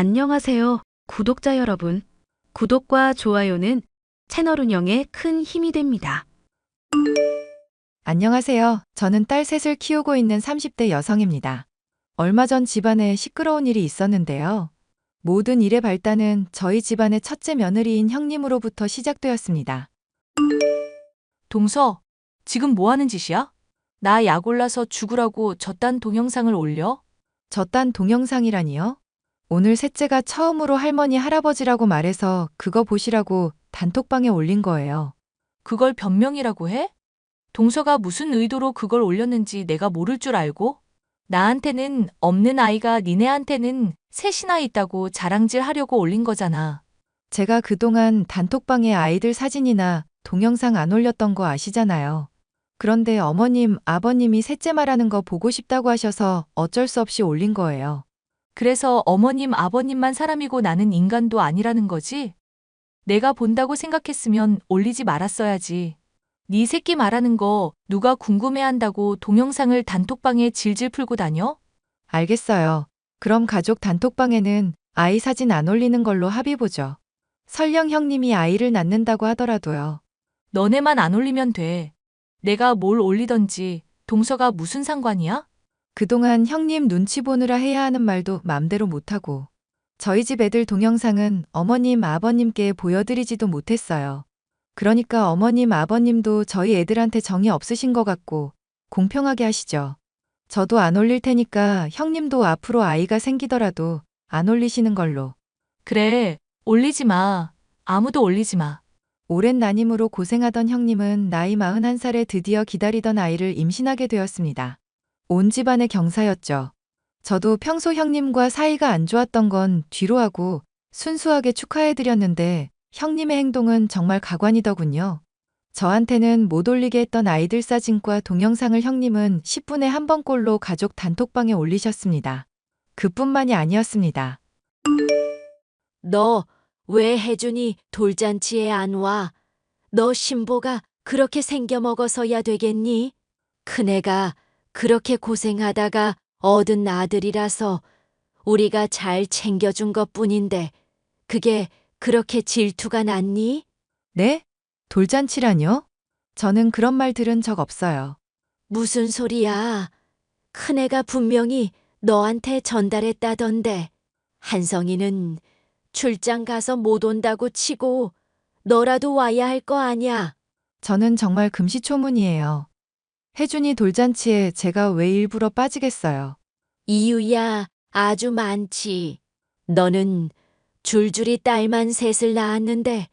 안녕하세요, 구독자 여러분. 구독과 좋아요는 채널 운영에 큰 힘이 됩니다. 안녕하세요. 저는 딸 셋을 키우고 있는 30대 여성입니다. 얼마 전 집안에 시끄러운 일이 있었는데요. 모든 일의 발단은 저희 집안의 첫째 며느리인 형님으로부터 시작되었습니다. 동서, 지금 뭐 하는 짓이야? 나 약 올라서 죽으라고 저딴 동영상을 올려? 저딴 동영상이라니요? 오늘 셋째가 처음으로 할머니 할아버지라고 말해서 그거 보시라고 단톡방에 올린 거예요. 그걸 변명이라고 해? 동서가 무슨 의도로 그걸 올렸는지 내가 모를 줄 알고? 나한테는 없는 아이가 니네한테는 셋이나 있다고 자랑질 하려고 올린 거잖아. 제가 그동안 단톡방에 아이들 사진이나 동영상 안 올렸던 거 아시잖아요. 그런데 어머님, 아버님이 셋째 말하는 거 보고 싶다고 하셔서 어쩔 수 없이 올린 거예요. 그래서 어머님, 아버님만 사람이고 나는 인간도 아니라는 거지? 내가 본다고 생각했으면 올리지 말았어야지. 네 새끼 말하는 거 누가 궁금해한다고 동영상을 단톡방에 질질 풀고 다녀? 알겠어요. 그럼 가족 단톡방에는 아이 사진 안 올리는 걸로 합의 보죠. 설령 형님이 아이를 낳는다고 하더라도요. 너네만 안 올리면 돼. 내가 뭘 올리던지 동서가 무슨 상관이야? 그동안 형님 눈치 보느라 해야 하는 말도 맘대로 못하고 저희 집 애들 동영상은 어머님, 아버님께 보여드리지도 못했어요. 그러니까 어머님, 아버님도 저희 애들한테 정이 없으신 것 같고 공평하게 하시죠. 저도 안 올릴 테니까 형님도 앞으로 아이가 생기더라도 안 올리시는 걸로. 그래, 올리지 마. 아무도 올리지 마. 오랜 난임으로 고생하던 형님은 나이 41살에 드디어 기다리던 아이를 임신하게 되었습니다. 온 집안의 경사였죠. 저도 평소 형님과 사이가 안 좋았던 건 뒤로 하고 순수하게 축하해드렸는데 형님의 행동은 정말 가관이더군요. 저한테는 못 올리게 했던 아이들 사진과 동영상을 형님은 10분에 한 번꼴로 가족 단톡방에 올리셨습니다. 그뿐만이 아니었습니다. 너 왜 혜준이 돌잔치에 안 와? 너 신보가 그렇게 생겨 먹어서야 되겠니? 큰애가 그렇게 고생하다가 얻은 아들이라서 우리가 잘 챙겨준 것 뿐인데 그게 그렇게 질투가 났니? 네? 돌잔치라뇨? 저는 그런 말 들은 적 없어요. 무슨 소리야? 큰애가 분명히 너한테 전달했다던데. 한성이는 출장 가서 못 온다고 치고 너라도 와야 할 거 아냐? 저는 정말 금시초문이에요. 혜준이 돌잔치에 제가 왜 일부러 빠지겠어요. 이유야 아주 많지. 너는 줄줄이 딸만 셋을 낳았는데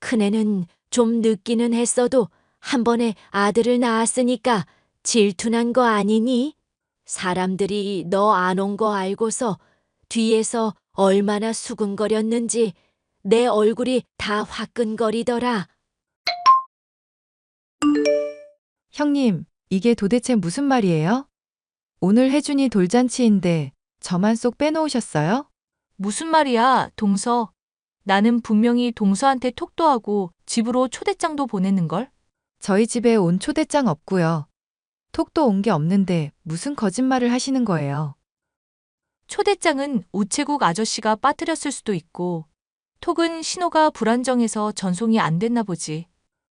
큰애는 좀 늦기는 했어도 한 번에 아들을 낳았으니까 질투난 거 아니니? 사람들이 너 안 온 거 알고서 뒤에서 얼마나 수근거렸는지 내 얼굴이 다 화끈거리더라. 형님, 이게 도대체 무슨 말이에요? 오늘 혜준이 돌잔치인데 저만 쏙 빼놓으셨어요? 무슨 말이야, 동서. 나는 분명히 동서한테 톡도 하고 집으로 초대장도 보냈는걸? 저희 집에 온 초대장 없고요. 톡도 온 게 없는데 무슨 거짓말을 하시는 거예요. 초대장은 우체국 아저씨가 빠뜨렸을 수도 있고, 톡은 신호가 불안정해서 전송이 안 됐나 보지.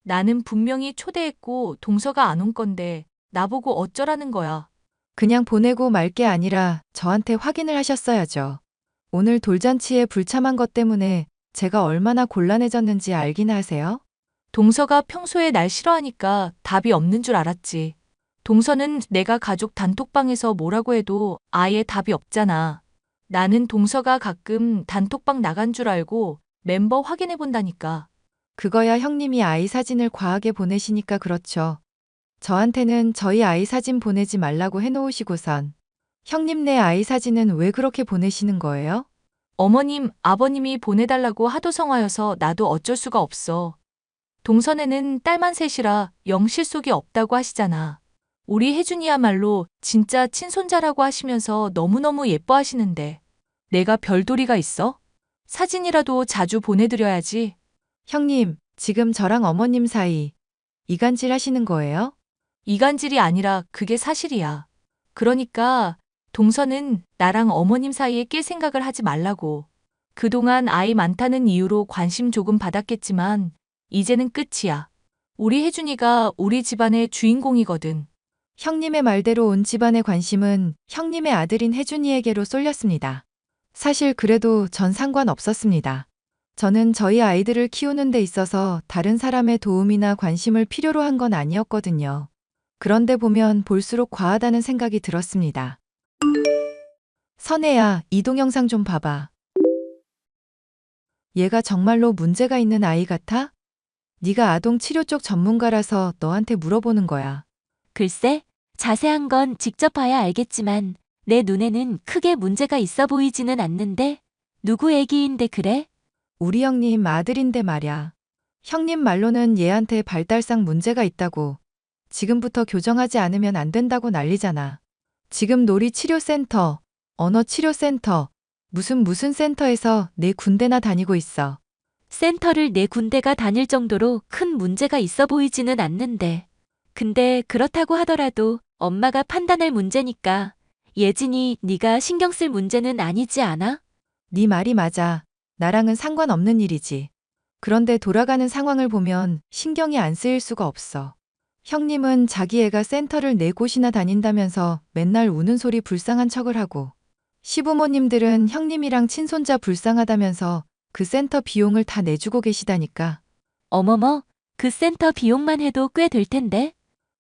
나는 분명히 초대했고 동서가 안 온 건데 나보고 어쩌라는 거야. 그냥 보내고 말 게 아니라 저한테 확인을 하셨어야죠. 오늘 돌잔치에 불참한 것 때문에 제가 얼마나 곤란해졌는지 알기나 하세요? 동서가 평소에 날 싫어하니까 답이 없는 줄 알았지. 동서는 내가 가족 단톡방에서 뭐라고 해도 아예 답이 없잖아. 나는 동서가 가끔 단톡방 나간 줄 알고 멤버 확인해 본다니까. 그거야 형님이 아이 사진을 과하게 보내시니까 그렇죠. 저한테는 저희 아이 사진 보내지 말라고 해놓으시고선 형님네 아이 사진은 왜 그렇게 보내시는 거예요? 어머님, 아버님이 보내달라고 하도 성하여서 나도 어쩔 수가 없어. 동선에는 딸만 셋이라 영 실속이 없다고 하시잖아. 우리 혜준이야말로 진짜 친손자라고 하시면서 너무너무 예뻐하시는데 내가 별도리가 있어? 사진이라도 자주 보내드려야지. 형님, 지금 저랑 어머님 사이 이간질 하시는 거예요? 이간질이 아니라 그게 사실이야. 그러니까 동서는 나랑 어머님 사이에 낄 생각을 하지 말라고. 그동안 아이 많다는 이유로 관심 조금 받았겠지만, 이제는 끝이야. 우리 혜준이가 우리 집안의 주인공이거든. 형님의 말대로 온 집안의 관심은 형님의 아들인 혜준이에게로 쏠렸습니다. 사실 그래도 전 상관없었습니다. 저는 저희 아이들을 키우는 데 있어서 다른 사람의 도움이나 관심을 필요로 한 건 아니었거든요. 그런데 보면 볼수록 과하다는 생각이 들었습니다. 선혜야, 이 동영상 좀 봐봐. 얘가 정말로 문제가 있는 아이 같아? 네가 아동 치료 쪽 전문가라서 너한테 물어보는 거야. 글쎄, 자세한 건 직접 봐야 알겠지만 내 눈에는 크게 문제가 있어 보이지는 않는데 누구 애기인데 그래? 우리 형님 아들인데 말야. 형님 말로는 얘한테 발달상 문제가 있다고. 지금부터 교정하지 않으면 안 된다고 난리잖아. 지금 놀이치료센터, 언어치료센터, 무슨 무슨 센터에서 네 군데나 다니고 있어. 센터를 내 군대가 다닐 정도로 큰 문제가 있어 보이지는 않는데. 근데 그렇다고 하더라도 엄마가 판단할 문제니까 예진이 네가 신경 쓸 문제는 아니지 않아? 네 말이 맞아. 나랑은 상관없는 일이지. 그런데 돌아가는 상황을 보면 신경이 안 쓰일 수가 없어. 형님은 자기 애가 센터를 네 곳이나 다닌다면서 맨날 우는 소리 불쌍한 척을 하고, 시부모님들은 형님이랑 친손자 불쌍하다면서 그 센터 비용을 다 내주고 계시다니까. 어머머, 그 센터 비용만 해도 꽤 될 텐데.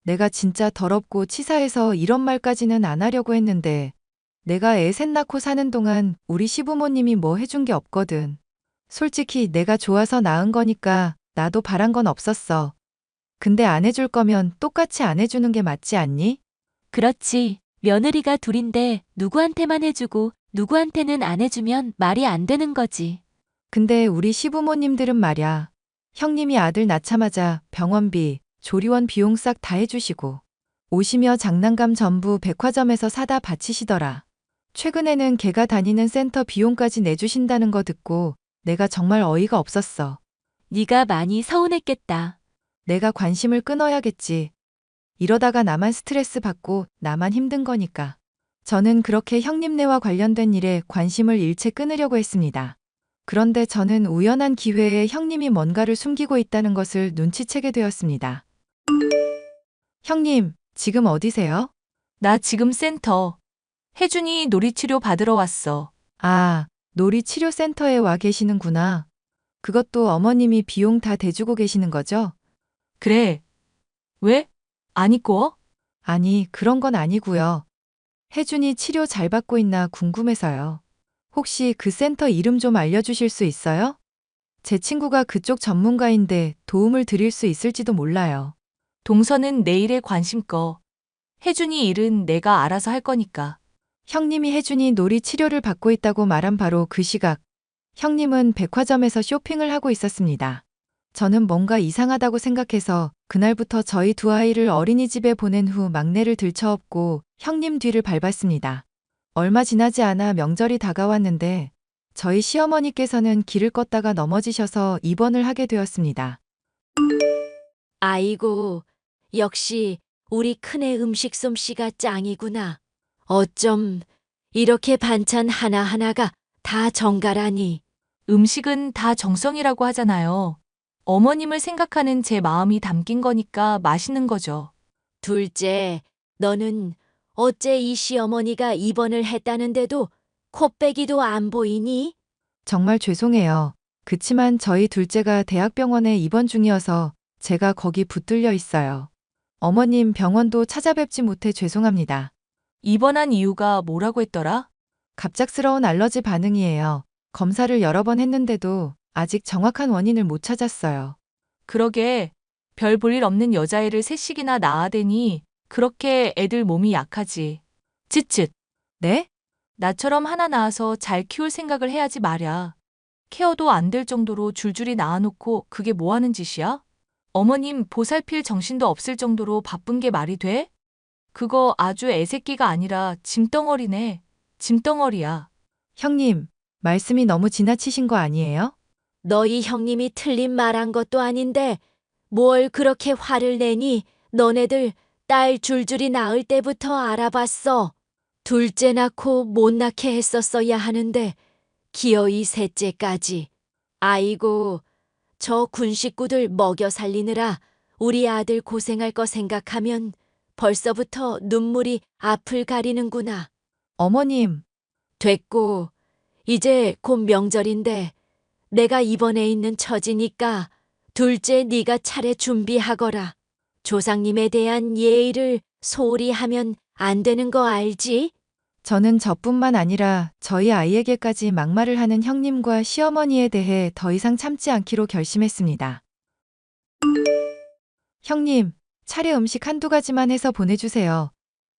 내가 진짜 더럽고 치사해서 이런 말까지는 안 하려고 했는데, 내가 애 셋 낳고 사는 동안 우리 시부모님이 뭐 해준 게 없거든. 솔직히 내가 좋아서 낳은 거니까 나도 바란 건 없었어. 근데 안 해줄 거면 똑같이 안 해주는 게 맞지 않니? 그렇지. 며느리가 둘인데 누구한테만 해주고 누구한테는 안 해주면 말이 안 되는 거지. 근데 우리 시부모님들은 말야. 형님이 아들 낳자마자 병원비, 조리원 비용 싹 다 해주시고, 오시며 장난감 전부 백화점에서 사다 바치시더라. 최근에는 걔가 다니는 센터 비용까지 내주신다는 거 듣고 내가 정말 어이가 없었어. 네가 많이 서운했겠다. 내가 관심을 끊어야겠지. 이러다가 나만 스트레스 받고 나만 힘든 거니까. 저는 그렇게 형님네와 관련된 일에 관심을 일체 끊으려고 했습니다. 그런데 저는 우연한 기회에 형님이 뭔가를 숨기고 있다는 것을 눈치채게 되었습니다. 형님, 지금 어디세요? 나 지금 센터. 혜준이 놀이치료 받으러 왔어. 아, 놀이치료센터에 와 계시는구나. 그것도 어머님이 비용 다 대주고 계시는 거죠? 그래. 왜? 안 입고? 아니, 그런 건 아니고요. 혜준이 치료 잘 받고 있나 궁금해서요. 혹시 그 센터 이름 좀 알려주실 수 있어요? 제 친구가 그쪽 전문가인데 도움을 드릴 수 있을지도 몰라요. 동서는 내일의 관심 꺼. 혜준이 일은 내가 알아서 할 거니까. 형님이 혜준이 놀이 치료를 받고 있다고 말한 바로 그 시각. 형님은 백화점에서 쇼핑을 하고 있었습니다. 저는 뭔가 이상하다고 생각해서 그날부터 저희 두 아이를 어린이집에 보낸 후 막내를 들쳐업고 형님 뒤를 밟았습니다. 얼마 지나지 않아 명절이 다가왔는데 저희 시어머니께서는 길을 걷다가 넘어지셔서 입원을 하게 되었습니다. 아이고, 역시 우리 큰애 음식 솜씨가 짱이구나. 어쩜 이렇게 반찬 하나하나가 다 정갈하니. 음식은 다 정성이라고 하잖아요. 어머님을 생각하는 제 마음이 담긴 거니까 맛있는 거죠. 둘째, 너는 어째 이 시어머니가 입원을 했다는데도 코빼기도 안 보이니? 정말 죄송해요. 그치만 저희 둘째가 대학병원에 입원 중이어서 제가 거기 붙들려 있어요. 어머님 병원도 찾아뵙지 못해 죄송합니다. 입원한 이유가 뭐라고 했더라? 갑작스러운 알러지 반응이에요. 검사를 여러 번 했는데도 아직 정확한 원인을 못 찾았어요. 그러게 별 볼 일 없는 여자애를 셋씩이나 낳아대니 그렇게 애들 몸이 약하지. 쯧쯧. 네? 나처럼 하나 낳아서 잘 키울 생각을 해야지 말야. 케어도 안 될 정도로 줄줄이 낳아놓고 그게 뭐 하는 짓이야? 어머님 보살필 정신도 없을 정도로 바쁜 게 말이 돼? 그거 아주 애새끼가 아니라 짐덩어리네. 짐덩어리야. 형님, 말씀이 너무 지나치신 거 아니에요? 너희 형님이 틀린 말한 것도 아닌데 뭘 그렇게 화를 내니? 너네들 딸 줄줄이 낳을 때부터 알아봤어. 둘째 낳고 못 낳게 했었어야 하는데 기어이 셋째까지. 아이고, 저 군 식구들 먹여 살리느라 우리 아들 고생할 거 생각하면 벌써부터 눈물이 앞을 가리는구나. 어머님, 됐고, 이제 곧 명절인데 내가 이번에 있는 처지니까 둘째 네가 차례 준비하거라. 조상님에 대한 예의를 소홀히 하면 안 되는 거 알지? 저는 저뿐만 아니라 저희 아이에게까지 막말을 하는 형님과 시어머니에 대해 더 이상 참지 않기로 결심했습니다. 형님, 차례 음식 한두 가지만 해서 보내주세요.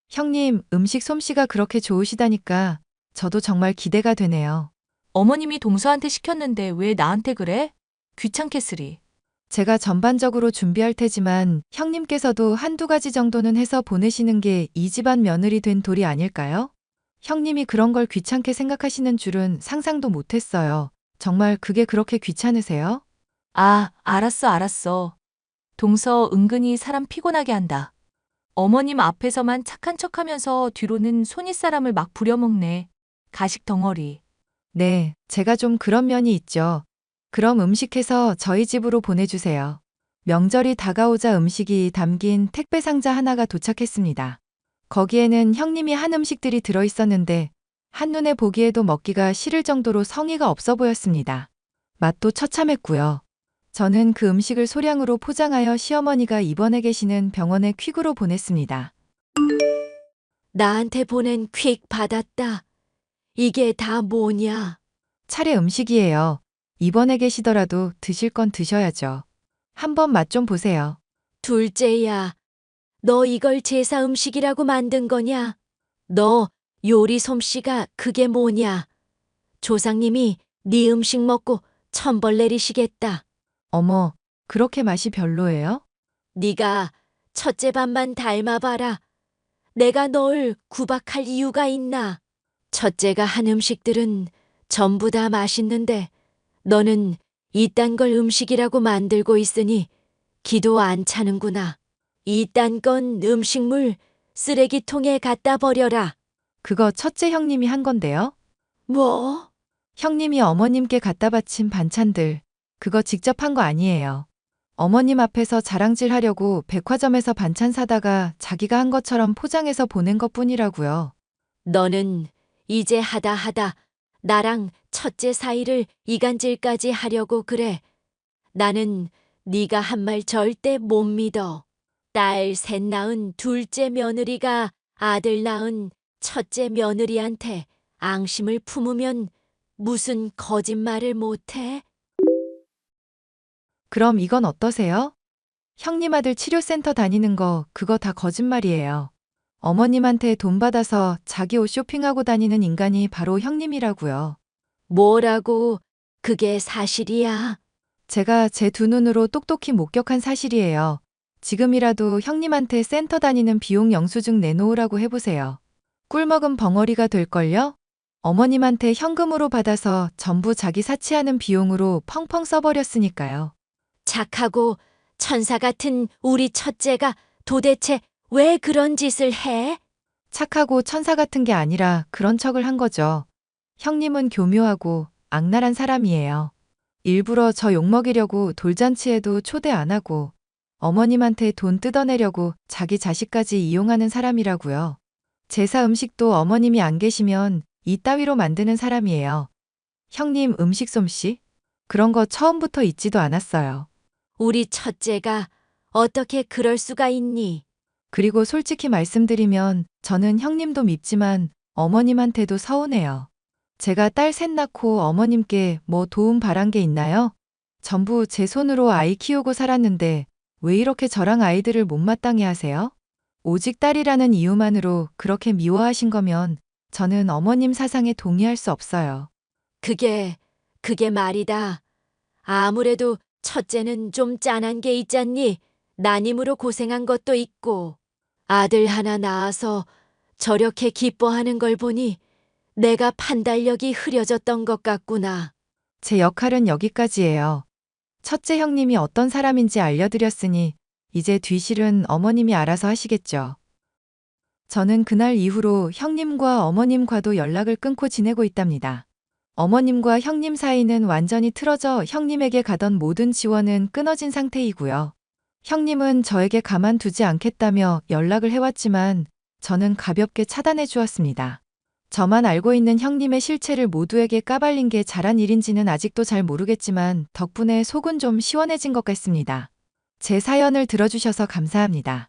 형님, 음식 솜씨가 그렇게 좋으시다니까 저도 정말 기대가 되네요. 어머님이 동서한테 시켰는데 왜 나한테 그래? 귀찮겠으리. 제가 전반적으로 준비할 테지만 형님께서도 한두 가지 정도는 해서 보내시는 게 이 집안 며느리 된 도리 아닐까요? 형님이 그런 걸 귀찮게 생각하시는 줄은 상상도 못했어요. 정말 그게 그렇게 귀찮으세요? 아, 알았어, 알았어. 동서 은근히 사람 피곤하게 한다. 어머님 앞에서만 착한 척 하면서 뒤로는 손윗사람을 막 부려먹네. 가식 덩어리. 네, 제가 좀 그런 면이 있죠. 그럼 음식해서 저희 집으로 보내주세요. 명절이 다가오자 음식이 담긴 택배 상자 하나가 도착했습니다. 거기에는 형님이 한 음식들이 들어있었는데 한눈에 보기에도 먹기가 싫을 정도로 성의가 없어 보였습니다. 맛도 처참했고요. 저는 그 음식을 소량으로 포장하여 시어머니가 입원해 계시는 병원에 퀵으로 보냈습니다. 나한테 보낸 퀵 받았다. 이게 다 뭐냐? 차례 음식이에요. 입원해 계시더라도 드실 건 드셔야죠. 한번 맛 좀 보세요. 둘째야, 너 이걸 제사 음식이라고 만든 거냐? 너 요리 솜씨가 그게 뭐냐? 조상님이 네 음식 먹고 천벌 내리시겠다. 어머, 그렇게 맛이 별로예요? 네가 첫째 반만 닮아봐라. 내가 널 구박할 이유가 있나? 첫째가 한 음식들은 전부 다 맛있는데 너는 이딴 걸 음식이라고 만들고 있으니 기도 안 차는구나. 이딴 건 음식물 쓰레기통에 갖다 버려라. 그거 첫째 형님이 한 건데요. 뭐? 형님이 어머님께 갖다 바친 반찬들, 그거 직접 한 거 아니에요. 어머님 앞에서 자랑질 하려고 백화점에서 반찬 사다가 자기가 한 것처럼 포장해서 보낸 것 뿐이라고요. 너는 이제 하다 하다 나랑 첫째 사이를 이간질까지 하려고 그래. 나는 네가 한 말 절대 못 믿어. 딸 셋 낳은 둘째 며느리가 아들 낳은 첫째 며느리한테 앙심을 품으면 무슨 거짓말을 못해? 그럼 이건 어떠세요? 형님 아들 치료센터 다니는 거 그거 다 거짓말이에요. 어머님한테 돈 받아서 자기 옷 쇼핑하고 다니는 인간이 바로 형님이라고요. 뭐라고? 그게 사실이야. 제가 제 두 눈으로 똑똑히 목격한 사실이에요. 지금이라도 형님한테 센터 다니는 비용 영수증 내놓으라고 해보세요. 꿀먹은 벙어리가 될걸요? 어머님한테 현금으로 받아서 전부 자기 사치하는 비용으로 펑펑 써버렸으니까요. 착하고 천사 같은 우리 첫째가 도대체 왜 그런 짓을 해? 착하고 천사 같은 게 아니라 그런 척을 한 거죠. 형님은 교묘하고 악랄한 사람이에요. 일부러 저 욕먹이려고 돌잔치에도 초대 안 하고 어머님한테 돈 뜯어내려고 자기 자식까지 이용하는 사람이라고요. 제사 음식도 어머님이 안 계시면 이따위로 만드는 사람이에요. 형님 음식 솜씨? 그런 거 처음부터 있지도 않았어요. 우리 첫째가 어떻게 그럴 수가 있니? 그리고 솔직히 말씀드리면 저는 형님도 밉지만 어머님한테도 서운해요. 제가 딸 셋 낳고 어머님께 뭐 도움 바란 게 있나요? 전부 제 손으로 아이 키우고 살았는데 왜 이렇게 저랑 아이들을 못마땅해 하세요? 오직 딸이라는 이유만으로 그렇게 미워하신 거면 저는 어머님 사상에 동의할 수 없어요. 그게, 그게 말이다. 아무래도 첫째는 좀 짠한 게 있잖니. 난임으로 고생한 것도 있고. 아들 하나 낳아서 저렇게 기뻐하는 걸 보니 내가 판단력이 흐려졌던 것 같구나. 제 역할은 여기까지예요. 첫째 형님이 어떤 사람인지 알려드렸으니 이제 뒤실은 어머님이 알아서 하시겠죠. 저는 그날 이후로 형님과 어머님과도 연락을 끊고 지내고 있답니다. 어머님과 형님 사이는 완전히 틀어져 형님에게 가던 모든 지원은 끊어진 상태이고요. 형님은 저에게 가만두지 않겠다며 연락을 해왔지만 저는 가볍게 차단해 주었습니다. 저만 알고 있는 형님의 실체를 모두에게 까발린 게 잘한 일인지는 아직도 잘 모르겠지만 덕분에 속은 좀 시원해진 것 같습니다. 제 사연을 들어주셔서 감사합니다.